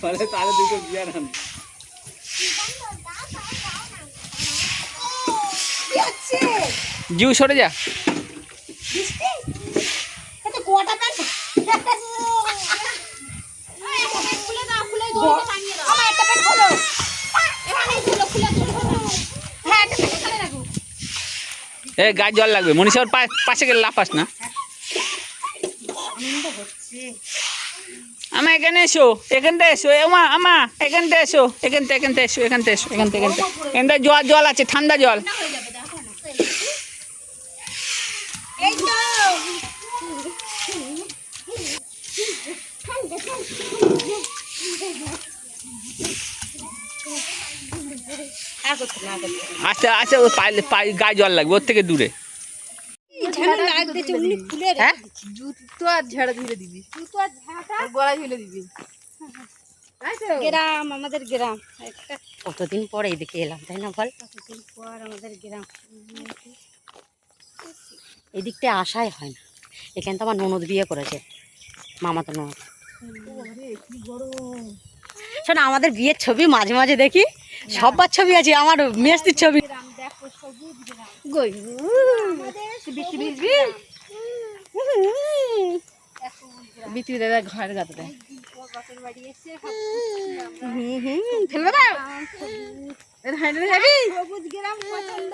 তাহলে দুটো বিয়ার জিউ, সরে যা। এ, গায়ে জল লাগবে। মনীষা ওর পা- পাশে গেলে লাফাস না। হচ্ছে আমা, এখানে এসো এখানটা এসো, এ মা, আমা এখানটা এসো এখানটা এখানটা এসো এখানটা এসো এখানটা এখানটা এখানটা জল জল আছে, ঠান্ডা জল। আচ্ছা আচ্ছা পায়ে পায়ে, গায়ে জল লাগবে, ওর থেকে দূরে ঝাড়া উনি খুলে হ্যাঁ? জুতো আর ঝাড়া ধুলে দিবি। জুতো আর ঝাঁটা গলা ঝুলে দিবি। গ্রাম আমাদের গ্রাম। একটা কতদিন পরে এদিকে এলাম তাই না বল? কতদিন পর আমাদের গ্রাম? এদিকটা আশাই হয় না। এখানে তো আমার ননদ বিয়ে করেছে মামা তো ননদ। শোন আমাদের বিয়ের ছবি মাঝে মাঝে দেখি সবার ছবি আছে আমার মেস্তির ছবি। বিক্রি বিক্রি দাদা ঘর গাতে দেয় বাপের বাড়ি এসে ফেলবে দাও এর হাইলে যাবি সবুজ গ্রাম পছন্দ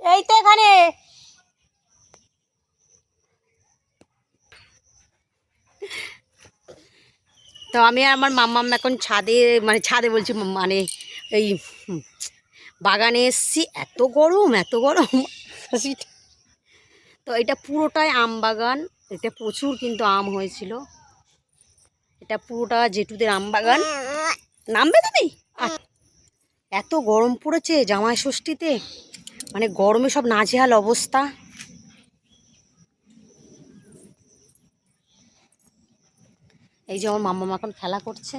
এই তো এখানে। তো আমি আর আমার মাম্মাম এখন ছাদে মানে ছাদে বলছি মানে এই বাগানে এসছি, এত গরম এত গরম। তো এটা পুরোটাই আম বাগান এটা প্রচুর কিন্তু আম হয়েছিল। এটা পুরোটা জেঠুদের আম বাগান। নামবে তুমি। এত গরম পড়েছে জামাই ষষ্ঠীতে। মানে গরমে সব নাজেহাল অবস্থা। এই যে আমার মাম্মা এখন খেলা করছে।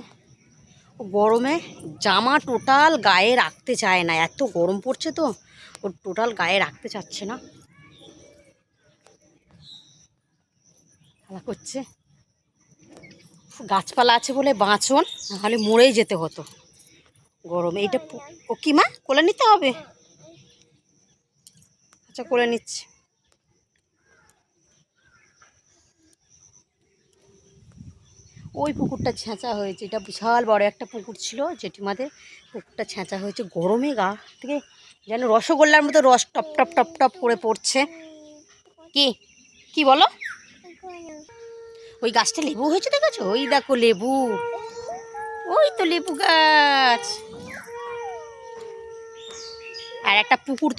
গরমে জামা টোটাল গায়ে রাখতে চায় না। এত গরম পড়ছে তো ও টোটাল গায়ে রাখতে চাচ্ছে না। করছে। গাছপালা আছে বলে বাঁচন নাহলে মরেই যেতে হতো। গরমে এইটা পু- ও কি মা? কোলে নিতে হবে? আচ্ছা করে নিচ্ছি। ওই পুকুরটা ছেঁচা হয়েছে। এটা বিশাল বড় একটা পুকুর ছিল, জেঠিমাদের পুকুরটা ছেঁচা হয়েছে গরমে গা থেকে যেন রসগোল্লার মতো রস টপ টপ টপ টপ করে পড়ছে। কি? কি বলো? ওই গাছটা লেবু হয়েছে দেখেছ? ওই দেখো লেবু। ওই তো লেবু গাছ। আর একটা পুকুর